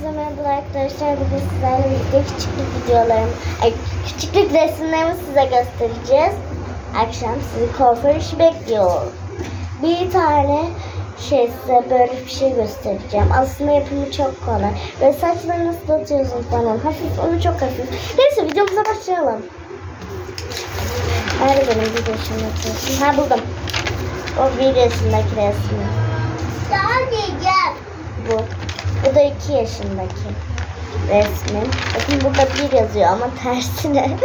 Herkese merhaba arkadaşlar. Bugün sizlerle birlikte küçüklük videolarımı, ay, küçüklük resimlerimi size göstereceğiz. Akşam sizi kuaför işi bekliyor. Bir tane şey size böyle bir şey göstereceğim. Aslında yapımı çok kolay. Ve saçları nasıl atıyorsunuz falan. Hafif, onu çok hafif. Neyse videomuza başlayalım. Nerede benim video şimdi atıyorsun? Ha buldum. O bir resimdeki resmi. Daha diyeceğim. Bu. Bu da 2 yaşındaki resmin. Bakın burada bir yazıyor ama tersine.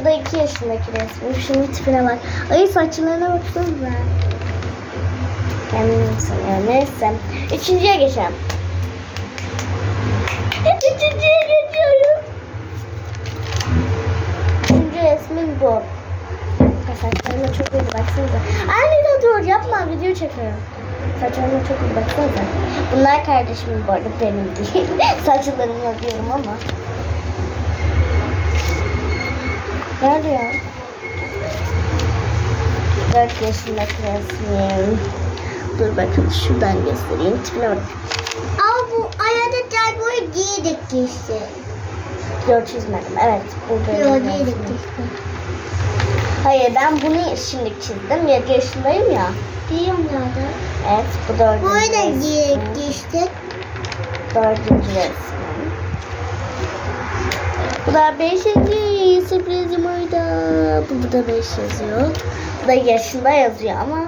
Bu da 2 yaşındaki resmin. Şunun tipine bak. Ay saçlarına baksanıza. Kendim sanıyorum. Neyse. Üçüncüye geçelim. Üçüncüye geçiyorum. Üçüncü resmin bu. Saçlarına çok iyi baksanıza. Anne dur yapma video çekiyorum. Saçlarıma çok iyi baksanıza. Bunlar kardeşimin bu arada benim değil. Saçlarımla diyorum ama. Nerede ya? 4 yaşındaki resmim. Dur bakın şuradan göstereyim. Tipine bak. Ama bu arada termoyu giydik işte. Yok çizmedim. Evet bu benim Yok giydik işte. Hayır ben bunu şimdi çizdim. 7 yaşındayım ya. Biliyorum nerede? Evet bu dördüncü Bunu da resmim. giydik işte. Dördüncü resmim. Bu da beşinci sürprizim orada. Bu, bu da beş yazıyor. Bu da yaşında yazıyor ama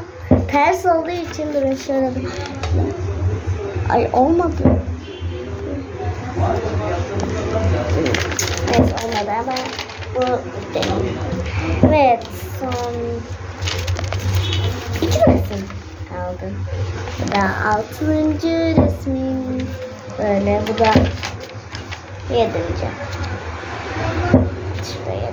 ters olduğu için durun şöyle bir. Ay olmadı. Evet olmadı ama bu benim. Evet son iki resim kaldı. Bu da altıncı resmim. Böyle bu da yedinci. Şuraya.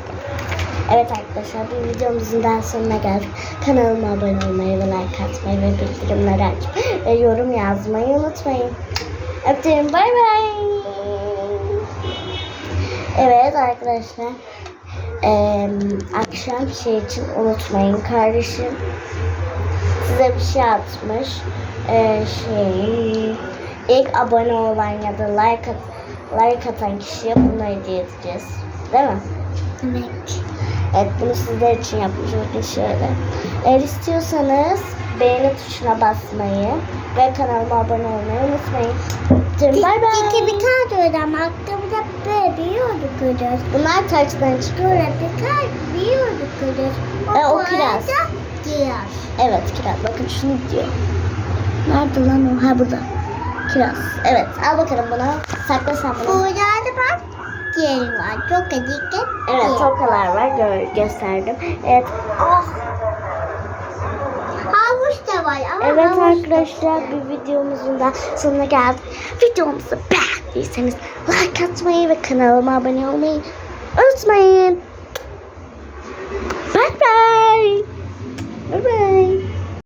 Evet arkadaşlar bir videomuzun daha sonuna geldik. Kanalıma abone olmayı ve like atmayı ve bildirimleri açmayı ve yorum yazmayı unutmayın. Öptüm bay bay. Evet arkadaşlar. Eee, akşam şey için unutmayın kardeşim size bir şey atmış. Ee, şey ilk abone olan ya da like at, like atan kişiye bunu hediye edeceğiz. Değil mi? Evet. Evet bunu sizler için yapmış bakın şöyle. Eğer istiyorsanız beğeni tuşuna basmayı ve kanalıma abone olmayı unutmayın. Tüm bay Peki bir bay. tane ödem aklımda böyle biliyorduk ödem. Bunlar taçtan çıkıyor. Böyle bir tane biliyorduk ödem. E, o kiraz. Kiraz. Evet kiraz. Bakın şunu diyor. Nerede lan o? Ha burada. Kiraz. Evet al bakalım bunu. Sakla sen bunu. Burada da bak yeri var. Çok acıklı. Evet tokalar var gö- gösterdim. Evet. Ah. Ama Evet arkadaşlar bir videomuzun da sonuna geldik. Videomuzu beğendiyseniz like atmayı ve kanalıma abone olmayı unutmayın. Bye bye. Bye bye.